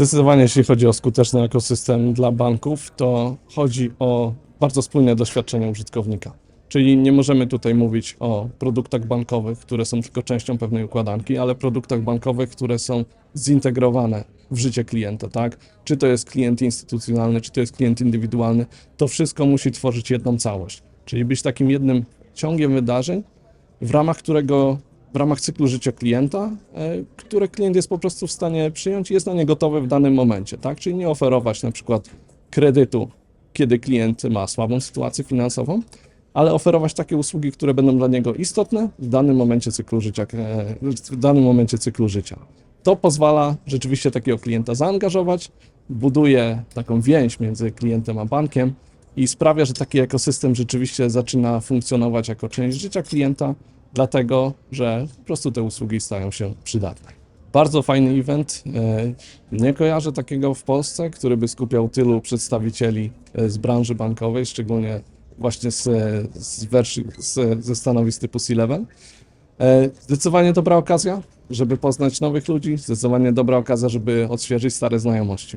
Zdecydowanie, jeśli chodzi o skuteczny ekosystem dla banków, to chodzi o bardzo spójne doświadczenie użytkownika. Czyli nie możemy tutaj mówić o produktach bankowych, które są tylko częścią pewnej układanki, ale produktach bankowych, które są zintegrowane w życie klienta, tak? Czy to jest klient instytucjonalny, czy to jest klient indywidualny, to wszystko musi tworzyć jedną całość. Czyli być takim jednym ciągiem wydarzeń, w ramach którego, w ramach cyklu życia klienta, e, które klient jest po prostu w stanie przyjąć i jest na nie gotowy w danym momencie, tak? Czyli nie oferować na przykład kredytu, kiedy klient ma słabą sytuację finansową, ale oferować takie usługi, które będą dla niego istotne w danym momencie cyklu życia, e, w danym momencie cyklu życia. To pozwala rzeczywiście takiego klienta zaangażować, buduje taką więź między klientem a bankiem i sprawia, że taki ekosystem rzeczywiście zaczyna funkcjonować jako część życia klienta, dlatego że po prostu te usługi stają się przydatne. Bardzo fajny event. E, Nie kojarzę takiego w Polsce, który by skupiał tylu przedstawicieli e, z branży bankowej, szczególnie właśnie z, z, z, ze stanowisk typu C-Level. E, Zdecydowanie dobra okazja, żeby poznać nowych ludzi, zdecydowanie dobra okazja, żeby odświeżyć stare znajomości.